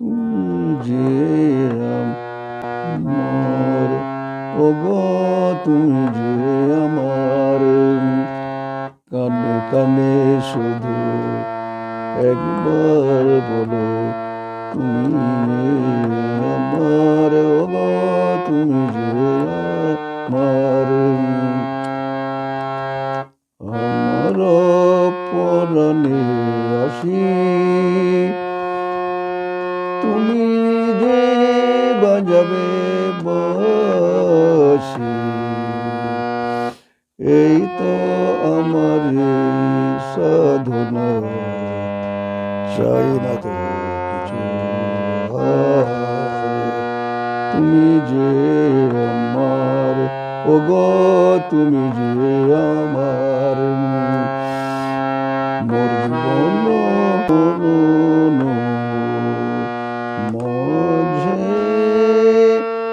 যে আমার ওগো, তুমি যে আমার কানে কানে শুধু একবার বলো, তুমি আমার। ওগো, তুমি যে আমার আমার পরাণে আসি। তুমি যে বাজাবে বাসি, এই তো আমার সাধনা। চাই না তো কিছু তুমি যে আমার, ওগো তুমি যে আমার। মোর জীবন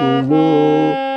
woo